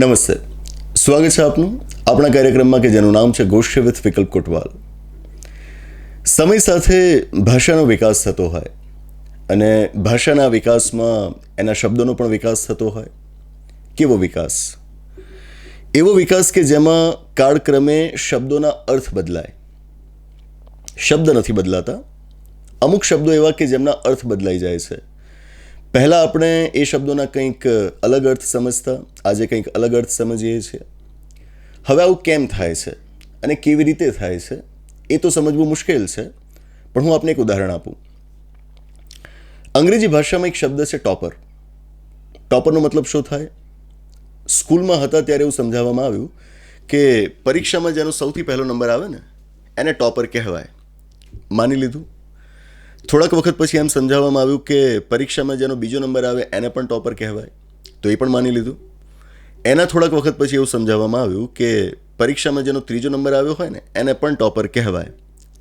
નમસ્તે. સ્વાગત છે આપનું આપણા કાર્યક્રમમાં કે જેનું નામ છે ગોષ્ઠી વિથ વિકલ્પ કોટવાલ. સમય સાથે ભાષાનો વિકાસ થતો હોય અને ભાષાના વિકાસમાં એના શબ્દોનો પણ વિકાસ થતો હોય. કેવો વિકાસ? એવો વિકાસ કે જેમાં કાળક્રમે શબ્દોના અર્થ બદલાય. શબ્દ નથી બદલાતા. અમુક શબ્દો એવા કે જેમના અર્થ બદલાઈ જાય છે. પહેલાં આપણે એ શબ્દોના કંઈક અલગ અર્થ સમજતા, આજે કંઈક અલગ અર્થ સમજીએ છીએ. હવે આવું કેમ થાય છે અને કેવી રીતે થાય છે, એ તો સમજવું મુશ્કેલ છે, પણ હું આપને એક ઉદાહરણ આપું. અંગ્રેજી ભાષામાં એક શબ્દ છે ટોપર. ટોપરનો મતલબ શું થાય? સ્કૂલમાં હતા ત્યારે એવું સમજાવવામાં આવ્યું કે પરીક્ષામાં જેનો સૌથી પહેલો નંબર આવે ને, એને ટોપર કહેવાય. માની લીધું? થોડાક વખત પછી એમ સમજાવવામાં આવ્યું કે પરીક્ષામાં જેનો બીજો નંબર આવે એને પણ ટોપર કહેવાય. તો એ પણ માની લીધું. એના થોડાક વખત પછી એવું સમજાવવામાં આવ્યું કે પરીક્ષામાં જેનો ત્રીજો નંબર આવ્યો હોય ને, એને પણ ટોપર કહેવાય.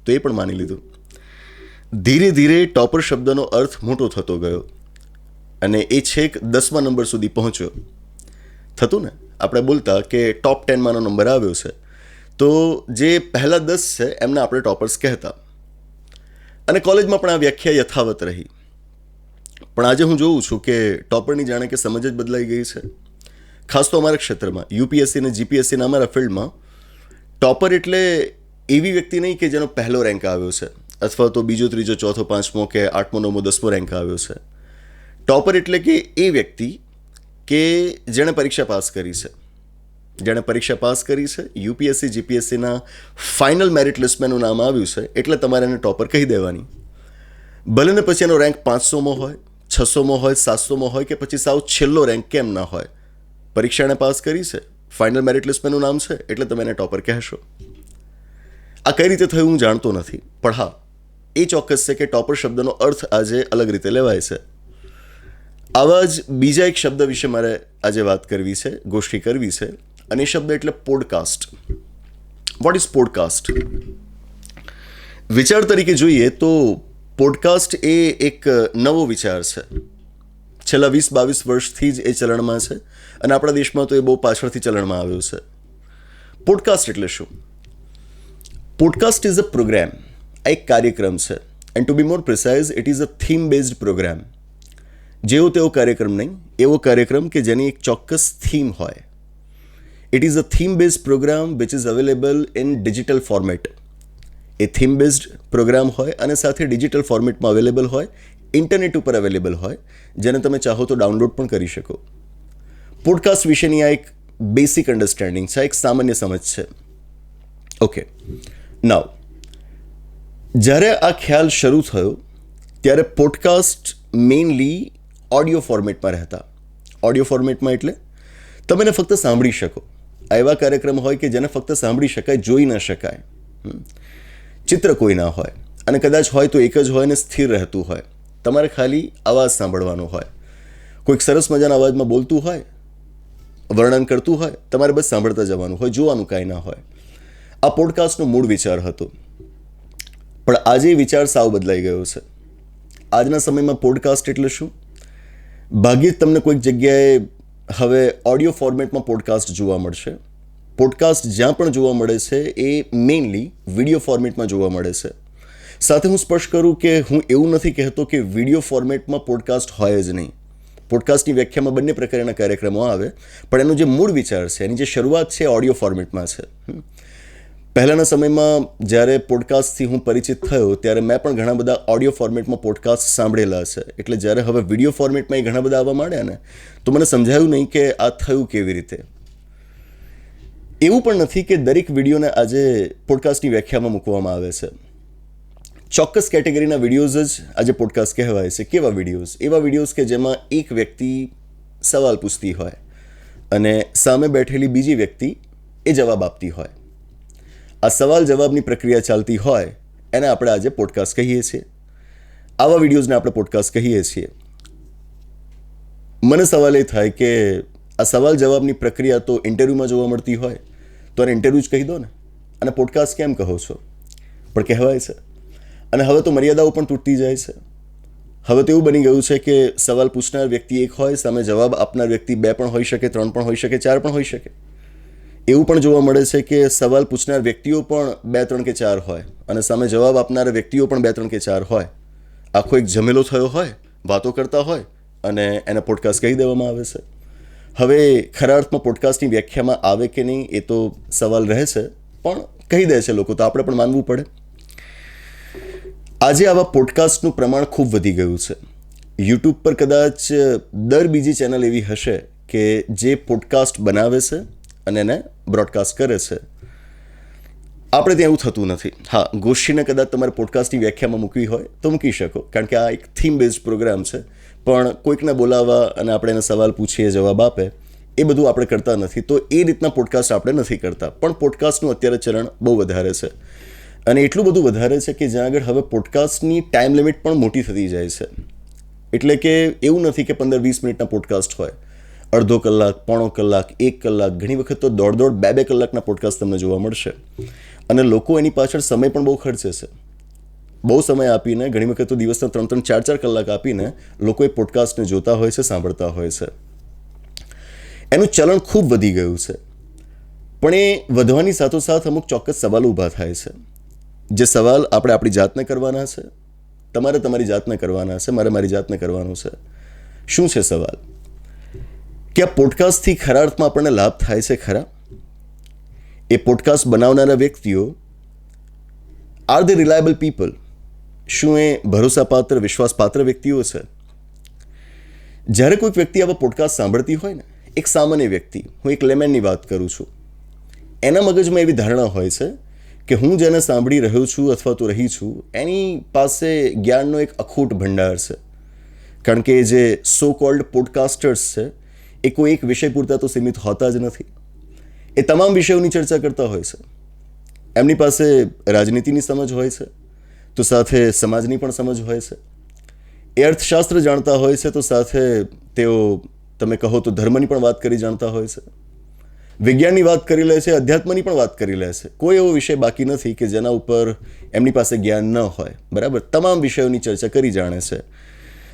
તો એ પણ માની લીધું. ધીરે ધીરે ટોપર શબ્દનો અર્થ મોટો થતો ગયો અને એ છેક દસમા નંબર સુધી પહોંચ્યો. થતું ને? આપણે બોલતા કે ટોપ ટેનમાંનો નંબર આવ્યો છે. તો જે પહેલાં દસ છે, એમને આપણે ટોપર્સ કહેતા. અને કોલેજમાં પણ આ વ્યાખ્યા યથાવત રહી. પણ આજે હું જોઉં છું કે ટોપરની જાણે કે સમજ જ બદલાઈ ગઈ છે. ખાસ તો અમારા ક્ષેત્રમાં, યુપીએસસી અને જીપીએસસીના અમારા ફિલ્ડમાં, ટોપર એટલે એવી વ્યક્તિ નહીં કે જેનો પહેલો રેન્ક આવ્યો છે, અથવા તો બીજો, ત્રીજો, ચોથો, પાંચમો કે આઠમો, નવમો, દસમો રેન્ક આવ્યો છે. ટોપર એટલે કે એ વ્યક્તિ કે જેણે પરીક્ષા પાસ કરી છે. જેણે પરીક્ષા પાસ કરી છે. યુપીએસસી, જીપીએસસીના ફાઇનલ મેરિટ લિસ્ટમાં નામ આવ્યું છે. એટલે તમારે એને ટોપર કહી દેવાની. ભલે ને પછી એનો રેન્ક પાંચસોમાં હોય, છસોમાં હોય, સાતસોમાં હોય કે પછી સાવ છેલ્લો રેન્ક કેમ ના હોય. પરીક્ષા એણે પાસ કરી છે. ફાઇનલ મેરિટ લિસ્ટમાં નામ છે. એટલે તમે એને ટોપર કહેશો. આ કઈ રીતે થયું હું જાણતો નથી. પણ હા, એ ચોક્કસ છે કે ટોપર શબ્દનો અર્થ આજે અલગ રીતે લેવાય છે. આવા જ બીજા એક શબ્દ વિશે મારે આજે વાત કરવી છે, ગોષ્ઠી કરવી છે. અને એ શબ્દ એટલે પોડકાસ્ટ વોટ ઇઝ પોડકાસ્ટ વિચાર તરીકે જોઈએ તો પોડકાસ્ટ એ એક નવો વિચાર છે. છેલ્લા વીસ બાવીસ વર્ષથી જ એ ચલણમાં છે અને આપણા દેશમાં તો એ બહુ પાછળથી ચલણમાં આવ્યું છે. પોડકાસ્ટ એટલે શું? પોડકાસ્ટ ઇઝ અ પ્રોગ્રામ આ એક કાર્યક્રમ છે. And to be more precise it is a theme based program જેવો તેવો કાર્યક્રમ નહીં, એવો કાર્યક્રમ કે જેની એક ચોક્કસ થીમ હોય. It is a theme base program which is available in digital format A theme based programme હોય અને સાથે ડિજિટલ ફોર્મેટમાં અવેલેબલ હોય ઇન્ટરનેટ ઉપર અવેલેબલ હોય, જેને તમે ચાહો તો ડાઉનલોડ પણ કરી શકો. પોડકાસ્ટ વિશેની આ એક બેસિક અન્ડરસ્ટેન્ડિંગ છે એક સામાન્ય સમજ છે. ઓકે નાવ જ્યારે આ ખ્યાલ શરૂ થયો, ત્યારે પોડકાસ્ટ મેઇનલી ઓડિયો ફોર્મેટમાં રહેતા. ઓડિયો ફોર્મેટમાં એટલે, તમે ફક્ત સાંભળી શકો. એવા કાર્યક્રમ હોય કે જેને ફક્ત સાંભળી શકાય, જોઈ ન શકાય. ચિત્ર કોઈ ના હોય અને કદાચ હોય તો એક જ હોય ને સ્થિર રહેતું હોય. તમારે ખાલી અવાજ સાંભળવાનો હોય. કોઈક સરસ મજાના અવાજમાં બોલતું હોય, વર્ણન કરતું હોય, તમારે બસ સાંભળતા જવાનું હોય, જોવાનું કાંઈ ના હોય. આ પોડકાસ્ટનો મૂળ વિચાર હતો. પણ આજે વિચાર સાવ બદલાઈ ગયો છે. આજના સમયમાં પોડકાસ્ટ એટલે શું? ભાગ્યે જ તમને કોઈક જગ્યાએ હવે ઓડિયો ફોર્મેટમાં પોડકાસ્ટ જોવા મળશે. પોડકાસ્ટ જ્યાં પણ જોવા મળે છે, એ મેઇનલી વીડિયો ફોર્મેટમાં જોવા મળે છે. સાથે હું સ્પષ્ટ કરું કે હું એવું નથી કહેતો કે વીડિયો ફોર્મેટમાં પોડકાસ્ટ હોય જ નહીં. પોડકાસ્ટની વ્યાખ્યામાં બંને પ્રકારના કાર્યક્રમો આવે, પણ એનો જે મૂળ વિચાર છે, એની જે શરૂઆત છે ઓડિયો ફોર્મેટમાં છે. પહેલાંના સમયમાં જ્યારે પોડકાસ્ટથી હું પરિચિત થયો, ત્યારે મેં પણ ઘણા બધા ઓડિયો ફોર્મેટમાં પોડકાસ્ટ સાંભળેલા છે એટલે જ્યારે હવે વીડિયો ફોર્મેટમાં એ ઘણા બધા આવવા માંડ્યા ને, તો મને સમજાયું નહીં કે આ થયું કેવી રીતે. એવું પણ નથી કે દરેક વિડીયોને આજે પોડકાસ્ટની વ્યાખ્યામાં મૂકવામાં આવે છે. ચોક્કસ કેટેગરીના વિડીયોઝ જ આજે પોડકાસ્ટ કહેવાય છે. કેવા વિડીયોઝ એવા વિડીયોઝ કે જેમાં એક વ્યક્તિ સવાલ પૂછતી હોય અને સામે બેઠેલી બીજી વ્યક્તિ એ જવાબ આપતી હોય. આ સવાલ જવાબની પ્રક્રિયા ચાલતી હોય, એને આપણે આજે પોડકાસ્ટ કહીએ છીએ. આવા વિડીયોઝને આપણે પોડકાસ્ટ કહીએ છીએ. મને સવાલ એ થાય કે આ સવાલ જવાબની પ્રક્રિયા તો ઇન્ટરવ્યૂમાં જોવા મળતી હોય, તો એને ઇન્ટરવ્યૂ જ કહી દો ને. અને પોડકાસ્ટ કેમ કહો છો? પણ કહેવાય છે. અને હવે તો મર્યાદાઓ પણ તૂટતી જાય છે. હવે તો એવું બની ગયું છે કે સવાલ પૂછનાર વ્યક્તિ એક હોય, સામે જવાબ આપનાર વ્યક્તિ બે પણ હોઈ શકે, ત્રણ પણ હોઈ શકે, ચાર પણ હોઈ શકે. એવું પણ જોવા મળે છે કે સવાલ પૂછનાર વ્યક્તિઓ પણ બે, ત્રણ કે ચાર હોય અને સામે જવાબ આપનારા વ્યક્તિઓ પણ બે, ત્રણ કે ચાર હોય. આખો એક જમેલો થયો હોય, વાતો કરતા હોય અને એને પોડકાસ્ટ કહી દેવામાં આવે છે. હવે ખરા અર્થમાં પોડકાસ્ટની વ્યાખ્યામાં આવે કે નહીં એ તો સવાલ રહે છે, પણ કહી દે છે લોકો તો આપણે પણ માનવું પડે. આજે આવા પોડકાસ્ટનું પ્રમાણ ખૂબ વધી ગયું છે. યુટ્યુબ પર કદાચ દર બીજી ચેનલ એવી હશે કે જે પોડકાસ્ટ બનાવે છે અને એને બ્રોડકાસ્ટ કરે છે. આપણે ત્યાં એવું થતું નથી. હા, ગોષ્ઠીને કદાચ તમારે પોડકાસ્ટની વ્યાખ્યામાં મૂકવી હોય તો મૂકી શકો, કારણ કે આ એક થીમ બેઝડ પ્રોગ્રામ છે. પણ કોઈકને બોલાવવા અને આપણે એને સવાલ પૂછીએ, જવાબ આપે, એ બધું આપણે કરતા નથી. તો એ રીતના પોડકાસ્ટ આપણે નથી કરતા. પણ પોડકાસ્ટનું અત્યારે ચરણ બહુ વધારે છે. અને એટલું બધું વધારે છે કે જ્યાં આગળ હવે પોડકાસ્ટની ટાઈમ લિમિટ પણ મોટી થતી જાય છે. એટલે કે એવું નથી કે પંદર વીસ મિનિટના પોડકાસ્ટ હોય. અડધો કલાક, પોણો કલાક, એક કલાક, ઘણી વખત તો દોઢ દોઢ બે બે કલાકના પોડકાસ્ટ તમને જોવા મળશે. અને લોકો એની પાછળ સમય પણ બહુ ખર્ચે છે. બહુ સમય આપીને, ઘણી વખત તો દિવસના ત્રણ ત્રણ ચાર ચાર કલાક આપીને લોકો એ પોડકાસ્ટને જોતા હોય છે, સાંભળતા હોય છે. એનું ચલણ ખૂબ વધી ગયું છે. પણ એ વધવાની સાથોસાથ અમુક ચોક્કસ સવાલ ઊભા થાય છે. જે સવાલ આપણે આપણી જાતને કરવાના છે? તમારે તમારી જાતને કરવાના છે, મારે મારી જાતને કરવાનું છે. શું છે સવાલ? કે આ પોડકાસ્ટથી ખરા અર્થમાં આપણને લાભ થાય છે ખરા? એ પોડકાસ્ટ બનાવનારા વ્યક્તિઓ આર ધ રિલાયબલ પીપલ શું એ ભરોસાપાત્ર, વિશ્વાસપાત્ર વ્યક્તિઓ છે? જ્યારે કોઈક વ્યક્તિ આવા પોડકાસ્ટ સાંભળતી હોય ને, એક સામાન્ય વ્યક્તિ, હું એક લેમેનની વાત કરું છું. એના મગજમાં એવી ધારણા હોય છે કે હું જેને સાંભળી રહ્યો છું અથવા તો રહી છું, એની પાસે જ્ઞાનનો એક અખૂટ ભંડાર છે. કારણ કે જે સો કોલ્ડ પોડકાસ્ટર્સ છે એ કોઈ એક વિષય પૂરતા તો સીમિત હોતા જ નથી. એ તમામ વિષયોની ચર્ચા કરતા હોય છે. એમની પાસે રાજનીતિની સમજ હોય છે, તો સાથે સમાજની પણ સમજ હોય છે. એ અર્થશાસ્ત્ર જાણતા હોય છે, તો સાથે તેઓ, તમે કહો તો ધર્મની પણ વાત કરી જાણતા હોય છે. વિજ્ઞાનની વાત કરી લે છે, અધ્યાત્મની પણ વાત કરી લે છે. કોઈ એવો વિષય બાકી નથી કે જેના ઉપર એમની પાસે જ્ઞાન ન હોય. બરાબર? તમામ વિષયોની ચર્ચા કરી જાણે છે.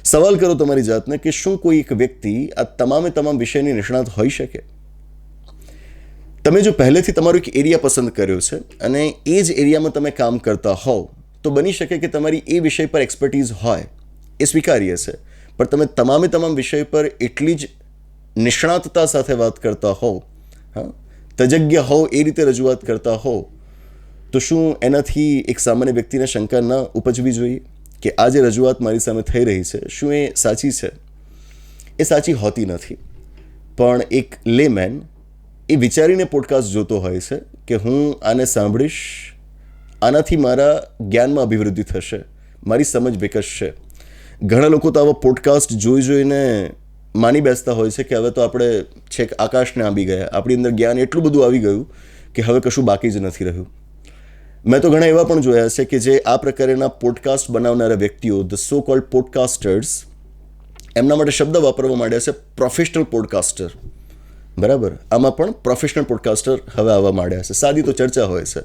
સવાલ કરો તમારી જાતને કે શું કોઈ એક વ્યક્તિ આ તમામે તમામ વિષયની નિષ્ણાત હોઈ શકે? તમે જો પહેલેથી તમારો એક એરિયા પસંદ કર્યો છે અને એ જ એરિયામાં તમે કામ કરતા હોવ, તો બની શકે કે તમારી એ વિષય પર એક્સપર્ટીઝ હોય, એ સ્વીકાર્ય છે. પણ તમે તમામે તમામ વિષય પર એટલી જ નિષ્ણાતતા સાથે વાત કરતા હોવ, હા, તજજ્ઞ હોવ, એ રીતે રજૂઆત કરતા હોવ, તો શું એનાથી એક સામાન્ય વ્યક્તિને શંકા ન ઉપજવી જોઈએ? કે આ જે રજૂઆત મારી સામે થઈ રહી છે, શું એ સાચી છે? એ સાચી હોતી નથી. પણ એક લેમેન એ વિચારીને પોડકાસ્ટ જોતો હોય છે કે હું આને સાંભળીશ, આનાથી મારા જ્ઞાનમાં અભિવૃદ્ધિ થશે, મારી સમજ વિકસશે. ઘણા લોકો તો આવા પોડકાસ્ટ જોઈ જોઈને માની બેસતા હોય છે કે હવે તો આપણે છેક આકાશને આંબી ગયા, આપણી અંદર જ્ઞાન એટલું બધું આવી ગયું કે હવે કશું બાકી જ નથી રહ્યું. મેં તો ઘણા એવા પણ જોયા છે કે જે આ પ્રકારના પોડકાસ્ટ બનાવનારા વ્યક્તિઓ ધ સો કોલ્ડ પોડકાસ્ટર્સ એમના માટે શબ્દ વાપરવા માંડ્યા છે પ્રોફેશનલ પોડકાસ્ટર બરાબર? આમાં પણ પ્રોફેશનલ પોડકાસ્ટર હવે આવવા માંડ્યા છે. સાદી તો ચર્ચા હોય છે.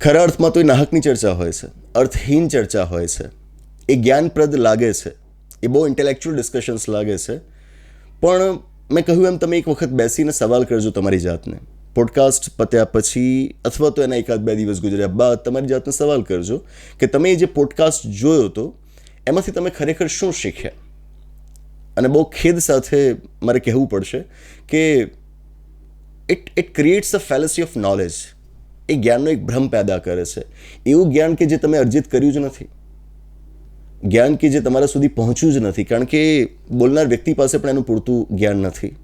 ખરા અર્થમાં તો એ નાહકની ચર્ચા હોય છે. અર્થહીન ચર્ચા હોય છે. એ જ્ઞાનપ્રદ લાગે છે. એ બહુ ઇન્ટેલેક્ચ્યુઅલ ડિસ્કશન્સ લાગે છે. પણ મેં કહ્યું એમ, તમે એક વખત બેસીને સવાલ કરજો તમારી જાતને. પોડકાસ્ટ પત્યા પછી અથવા તો એના એકાદ બે દિવસ ગુજર્યા બાદ તમારી જાતને સવાલ કરજો કે તમે જે પોડકાસ્ટ જોયો તો એમાંથી તમે ખરેખર શું શીખ્યા? અને બહુ ખેદ સાથે મારે કહેવું પડશે કે it it creates a fallacy of knowledge એ જ્ઞાનનો એક ભ્રમ પેદા કરે છે. એવું જ્ઞાન કે જે તમે અર્જિત કર્યું જ નથી. જ્ઞાન કે જે તમારા સુધી પહોંચ્યું જ નથી. કારણ કે બોલનાર વ્યક્તિ પાસે પણ એનું પૂરતું જ્ઞાન નથી.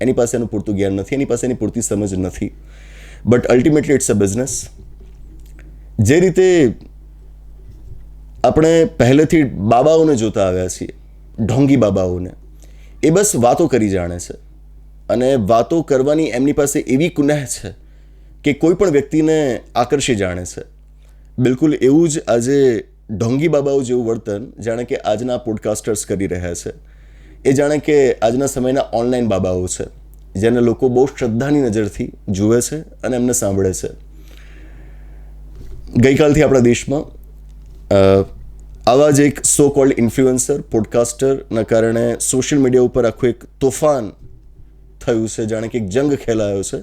એની પાસે એનું પૂરતું જ્ઞાન નથી, એની પાસે એની પૂરતી સમજ નથી. But ultimately it's a business જે રીતે આપણે પહેલેથી બાબાઓને જોતા આવ્યા છીએ, ઢોંગી બાબાઓને, એ બસ વાતો કરી જાણે છે. અને વાતો કરવાની એમની પાસે એવી કુનેહ છે કે કોઈ પણ વ્યક્તિને આકર્ષી જાણે છે. બિલકુલ એવું જ આજે ઢોંગી બાબાઓ જેવું વર્તન જાણે કે આજના પોડકાસ્ટર્સ કરી રહ્યા છે. એ જાણે કે આજના સમયના ઓનલાઈન બાબાઓ છે, જેને લોકો બહુ શ્રદ્ધાની નજરથી જુએ છે અને એમને સાંભળે છે. ગઈકાલથી આપણા દેશમાં આવા જ એક સો કોલ્ડ ઇન્ફ્લુએન્સર પોડકાસ્ટરના કારણે સોશિયલ મીડિયા ઉપર આખું એક તોફાન થયું છે, જાણે કે એક જંગ ખેલાયો છે.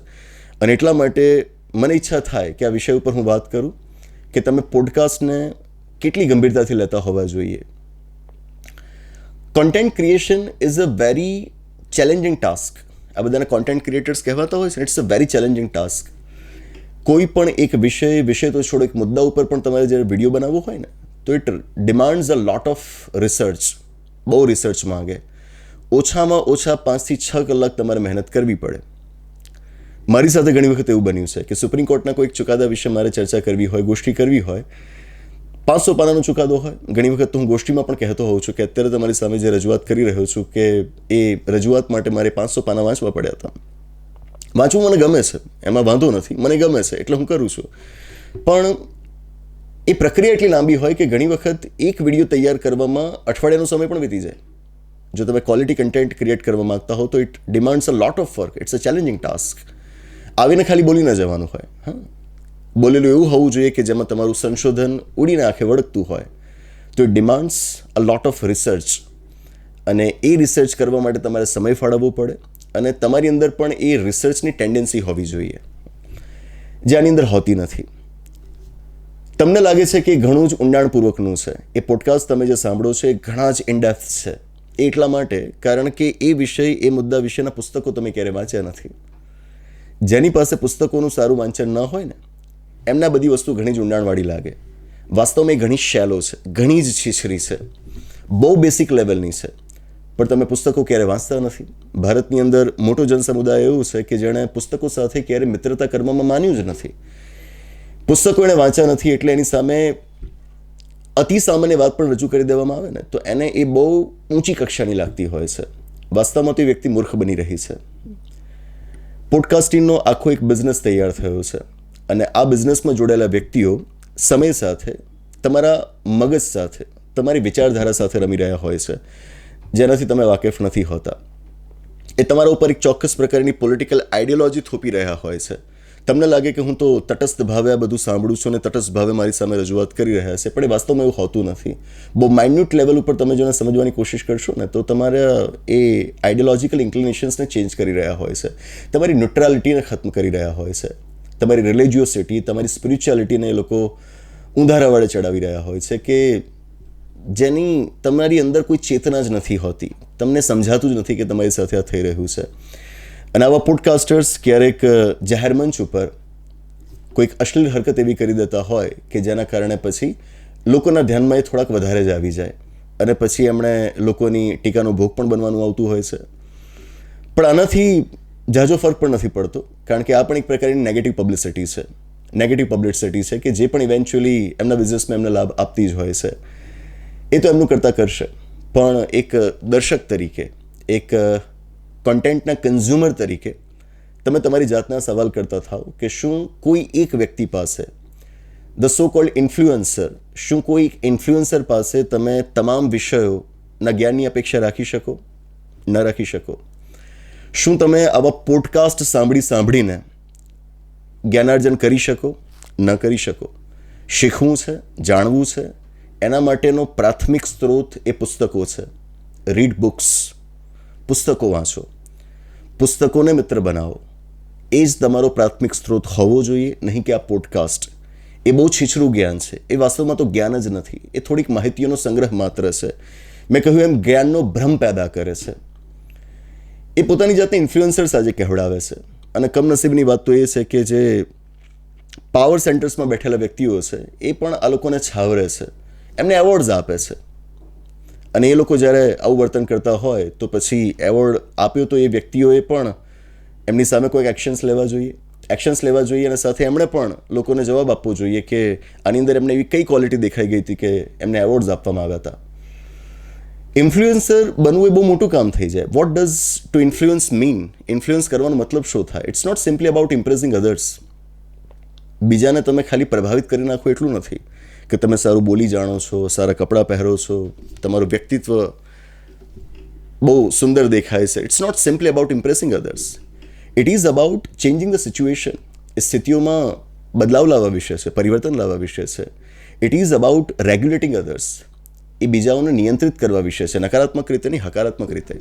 અને એટલા માટે મને ઈચ્છા થાય કે આ વિષય ઉપર હું વાત કરું કે તમે પોડકાસ્ટને કેટલી ગંભીરતાથી લેતા હોવા જોઈએ? Content creation is a very challenging task આ બધાને કોન્ટેન્ટ ક્રિએટર્સ કહેવાતા હોય છે it's a very challenging task કોઈ પણ એક વિષય વિષય તો છોડો એક મુદ્દા ઉપર પણ તમારે જ્યારે વીડિયો બનાવવો હોય ને તો it demands a lot of research બહુ રિસર્ચ માંગે ઓછામાં ઓછા પાંચથી છ કલાક તમારે મહેનત કરવી પડે મારી સાથે ઘણી વખત એવું બન્યું છે કે સુપ્રીમ કોર્ટના કોઈ ચુકાદા વિશે મારે ચર્ચા કરવી હોય ગોષ્ઠી કરવી હોય પાંચસો પાનાનો ચુકાદો હોય. ઘણી વખત હું ગોષ્ઠીમાં પણ કહેતો હોઉં છું કે અત્યારે તમારી સામે જે રજૂઆત કરી રહ્યો છું કે એ રજૂઆત માટે મારે પાંચસો પાના વાંચવા પડ્યા હતા. વાંચવું મને ગમે છે, એમાં વાંધો નથી, મને ગમે છે, એટલે હું કરું છું. પણ એ પ્રક્રિયા એટલી લાંબી હોય કે ઘણી વખત એક વીડિયો તૈયાર કરવામાં અઠવાડિયાનો સમય પણ વીતી જાય. જો તમે ક્વોલિટી કન્ટેન્ટ ક્રિએટ કરવા માગતા હો તો it demands a lot of work it's a challenging task આવીને ખાલી બોલીને જવાનું હોય, હા. બોલેલું એવું હોવું જોઈએ કે જેમાં તમારું સંશોધન ઉડીને આંખે વળગતું હોય. તો demands a lot of research અને એ રિસર્ચ કરવા માટે તમારે સમય ફાળવવો પડે અને તમારી અંદર પણ એ રિસર્ચની ટેન્ડન્સી હોવી જોઈએ. જે આની અંદર હોતી નથી. તમને લાગે છે કે ઘણું જ ઊંડાણપૂર્વકનું છે. એ પોડકાસ્ટ તમે જે સાંભળો છો એ ઘણા જ ઇન્ડેપ્થ છે. એટલા માટે કારણ કે એ વિષય, એ મુદ્દા વિશેના પુસ્તકો તમે ક્યારે વાંચ્યા નથી. જેની પાસે પુસ્તકોનું સારું વાંચન ન હોય ને એમના બધી વસ્તુ ઘણી જ ઊંડાણવાળી લાગે. વાસ્તવમાં એ ઘણી શેલો છે, ઘણી જ છીછરી છે, બહુ બેસિક લેવલની છે. પણ તમે પુસ્તકો ક્યારે વાંચતા નથી? ભારતની અંદર મોટો જનસમુદાય એવું છે કે જેણે પુસ્તકો સાથે ક્યારે મિત્રતા કરવામાં માન્યું જ નથી. પુસ્તકો એણે વાંચ્યા નથી એટલે એની સામે અતિ સામાન્ય વાત પણ રજૂ કરી દેવામાં આવે ને, તો એને એ બહુ ઊંચી કક્ષાની લાગતી હોય છે. વાસ્તવમાં તો એ વ્યક્તિ મૂર્ખ બની રહી છે. પોડકાસ્ટિંગનો આખો એક બિઝનેસ તૈયાર થયો છે. અને આ બિઝનેસમાં જોડાયેલા વ્યક્તિઓ સમય સાથે, તમારા મગજ સાથે, તમારી વિચારધારા સાથે રમી રહ્યા હોય છે, જેનાથી તમે વાકેફ નથી હોતા. એ તમારા ઉપર એક ચોક્કસ પ્રકારની પોલિટિકલ આઈડિયોલોજી થોપી રહ્યા હોય છે. તમને લાગે કે હું તો તટસ્થ ભાવે આ બધું સાંભળું છું અને તટસ્થ ભાવે મારી સામે રજૂઆત કરી રહ્યા છે, પણ એ વાસ્તવમાં એવું હોતું નથી. બહુ માઇન્યુટ લેવલ ઉપર તમે જેને સમજવાની કોશિશ કરશો ને, તો તમારે એ આઈડિયોલોજિકલ ઇન્ક્લિનેશન્સને ચેન્જ કરી રહ્યા હોય છે. તમારી ન્યુટ્રાલિટીને ખત્મ કરી રહ્યા હોય છે. તમારી રિલિજિયોસિટી તમારી સ્પિરિચ્યુઆલિટીને એ લોકો વડે ચડાવી રહ્યા હોય છે કે જેની તમારી અંદર કોઈ ચેતના જ નથી હોતી. તમને સમજાતું જ નથી કે તમારી સાથે આ થઈ રહ્યું છે. અને આવા પોડકાસ્ટર્સ ક્યારેક જાહેર મંચ ઉપર કોઈક અશ્લીલ હરકત એવી કરી દેતા હોય કે જેના કારણે પછી લોકોના ધ્યાનમાં એ થોડાક વધારે જ આવી જાય. અને પછી એમણે લોકોની ટીકાનો ભોગ પણ બનવાનું આવતું હોય છે. પણ આનાથી જાજો ફરક પણ નથી પડતો. કારણ કે આ પણ એક પ્રકારની નેગેટિવ પબ્લિસિટી છે. નેગેટિવ પબ્લિસિટી છે કે જે પણ ઇવેન્ચ્યુઅલી એમના બિઝનેસમાં એમને લાભ આપતી જ હોય છે. એ તો એમનું કરતાં કરશે. પણ એક દર્શક તરીકે, એક કોન્ટેન્ટના કન્ઝ્યુમર તરીકે તમે તમારી જાતના સવાલ કરતા થાઓ કે શું કોઈ એક વ્યક્તિ પાસે ધ સો કોલ્ડ ઇન્ફ્લુઅન્સર શું કોઈ ઇન્ફ્લુઅન્સર પાસે તમે તમામ વિષયોના જ્ઞાનની અપેક્ષા રાખી શકો? ન રાખી શકો. શું તમે આવા પોડકાસ્ટ સાંભળી સાંભળીને જ્ઞાનાર્જન કરી શકો, ન કરી શકો? શીખવું છે, જાણવું છે? એના માટેનો પ્રાથમિક સ્ત્રોત એ પુસ્તકો છે. રીડ બુક્સ પુસ્તકો વાંચો. પુસ્તકોને મિત્ર બનાવો. એ જ તમારો પ્રાથમિક સ્ત્રોત હોવો જોઈએ, નહીં કે આ પોડકાસ્ટ એ બહુ છીછરું જ્ઞાન છે. એ વાસ્તવમાં તો જ્ઞાન જ નથી. એ થોડીક માહિતીઓનો સંગ્રહ માત્ર છે. મેં કહ્યું એમ જ્ઞાનનો ભ્રમ પેદા કરે છે. એ પોતાની જાતને ઇન્ફ્લુઅન્સર્સ આજે કહેવડાવે છે. અને કમનસીબની વાત તો એ છે કે જે પાવર સેન્ટર્સમાં બેઠેલા વ્યક્તિઓ છે, એ પણ આ લોકોને છાવરે છે. એમને એવોર્ડ્સ આપે છે. અને એ લોકો જ્યારે આવું વર્તન કરતા હોય, તો પછી એવોર્ડ આપ્યો તો એ વ્યક્તિઓએ પણ એમની સામે કોઈક એક્શન્સ લેવા જોઈએ. એક્શન્સ લેવા જોઈએ અને સાથે એમણે પણ લોકોને જવાબ આપવો જોઈએ કે આની અંદર એમને એવી કઈ ક્વોલિટી દેખાઈ ગઈ હતી કે એમને એવોર્ડ્સ આપવામાં આવ્યા હતા. ઇન્ફ્લુએન્સર બનવું એ બહુ મોટું કામ થઈ જાય. What does to influence mean influence કરવાનો મતલબ શું થાય? It's not simply about impressing others બીજાને તમે ખાલી પ્રભાવિત કરી નાખો એટલું નથી કે તમે સારું બોલી જાણો છો, સારા કપડાં પહેરો છો, તમારું વ્યક્તિત્વ બહુ સુંદર દેખાય છે. It's not simply about impressing others it is about changing the situation એ સ્થિતિઓમાં બદલાવ લાવવા વિશે છે, પરિવર્તન લાવવા વિશે છે. It is about regulating others એ બીજાઓને નિયંત્રિત કરવા વિશે છે. નકારાત્મક રીતે નહીં, હકારાત્મક રીતે.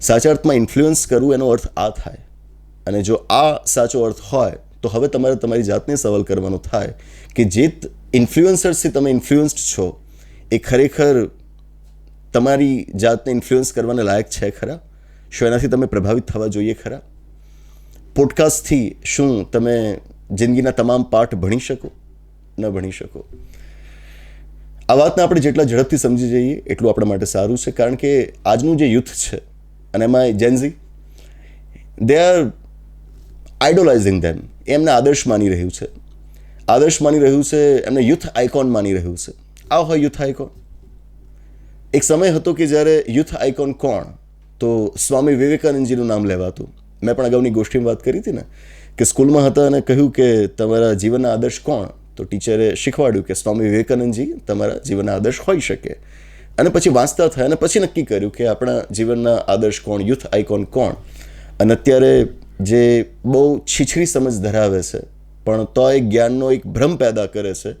સાચા અર્થમાં ઇન્ફ્લુઅન્સ કરવું એનો અર્થ આ થાય. અને જો આ સાચો અર્થ હોય, તો હવે તમારે તમારી જાતને સવાલ કરવાનો થાય કે જે ઇન્ફ્લુઅન્સર્સથી તમે ઇન્ફ્લુઅન્સ્ડ છો, એ ખરેખર તમારી જાતને ઇન્ફ્લુઅન્સ કરવાને લાયક છે ખરા? શું એનાથી તમે પ્રભાવિત થવા જોઈએ ખરા? પોડકાસ્ટથી શું તમે જિંદગીના તમામ પાઠ ભણી શકો? ન ભણી શકો? આ વાતને આપણે જેટલા ઝડપથી સમજી જઈએ, એટલું આપણા માટે સારું છે. કારણ કે આજનું જે યુથ છે, અને એમાં જેન્ઝી દે આર આઇડોલાઇઝિંગ ધેમ એમને આદર્શ માની રહ્યું છે. આદર્શ માની રહ્યું છે, એમને યુથ આઇકોન માની રહ્યું છે. આ હોય યુથ આઇકોન એક સમય હતો કે જ્યારે યુથ આઇકોન કોણ? તો સ્વામી વિવેકાનંદજીનું નામ લેવાતું. મેં પણ અગાઉની ગોષ્ઠીમાં વાત કરી હતી ને, કે સ્કૂલમાં હતા અને કહ્યું કે તમારા જીવનના આદર્શ કોણ? તો ટીચરે શીખવાડ્યું કે સ્વામી વિવેકાનંદજી, તમારા જીવનના આદર્શ હોઈ શકે. અને પછી વાંચતા થયા અને પછી નક્કી કર્યું કે આપણા જીવનના આદર્શ કોણ, યુથ આઇકોન કોણ. અને અત્યારે જે બહુ છીછરી સમજ ધરાવે છે, પણ તો એ જ્ઞાનનો એક ભ્રમ પેદા કરે છે,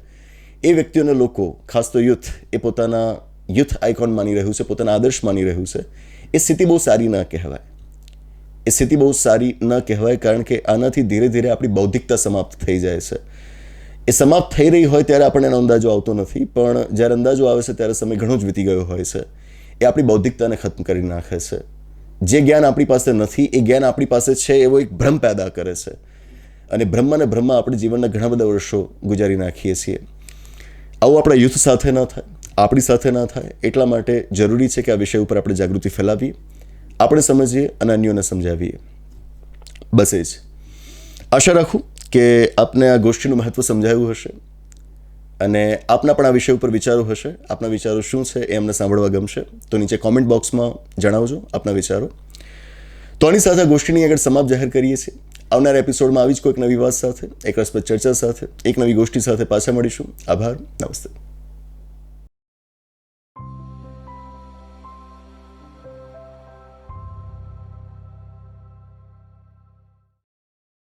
એ વ્યક્તિઓને લોકો, ખાસ તો યુથ, એ પોતાના યુથ આઇકોન માની રહ્યું છે, પોતાના આદર્શ માની રહ્યું છે, એ સ્થિતિ બહુ સારી ન કહેવાય. એ સ્થિતિ બહુ સારી ન કહેવાય કારણ કે આનાથી ધીરે ધીરે આપણી બૌદ્ધિકતા સમાપ્ત થઈ જાય છે. એ સમાપ્ત થઈ રહી હોય ત્યારે આપણને એનો અંદાજો આવતો નથી. પણ જ્યારે અંદાજો આવે છે, ત્યારે સમય ઘણો જ વીતી ગયો હોય છે. એ આપણી બૌદ્ધિકતાને ખતમ કરી નાખે છે. જે જ્ઞાન આપણી પાસે નથી, એ જ્ઞાન આપણી પાસે છે, એવો એક ભ્રમ પેદા કરે છે. અને અને ભ્રમમાં આપણે જીવનના ઘણા બધા વર્ષો ગુજારી નાખીએ છીએ. આવું આપણા યુથ સાથે ન થાય, આપણી સાથે ન થાય. એટલા માટે જરૂરી છે કે આ વિષય ઉપર આપણે જાગૃતિ ફેલાવીએ, આપણે સમજીએ અને અન્યોને સમજાવીએ. બસ એ જ. આશા રાખું કે આપને આ ગોષ્ઠીનું મહત્વ સમજાયું હશે? અને આપના પણ આ વિષય ઉપર વિચારો હશે? આપના વિચારો શું છે? એ અમને સાંભળવા ગમશે? તો નીચે કોમેન્ટ બોક્સમાં જણાવજો આપના વિચારો. તો આની સાથે ગોષ્ઠીની આગળ સમાપ્ત જાહેર કરીએ છીએ. આવનારા એપિસોડમાં આવી જ કોઈક નવી વાત સાથે, એક રસપ્રદ ચર્ચા સાથે, એક નવી ગોષ્ઠી સાથે પાછા મળીશું. આભાર. નમસ્તે.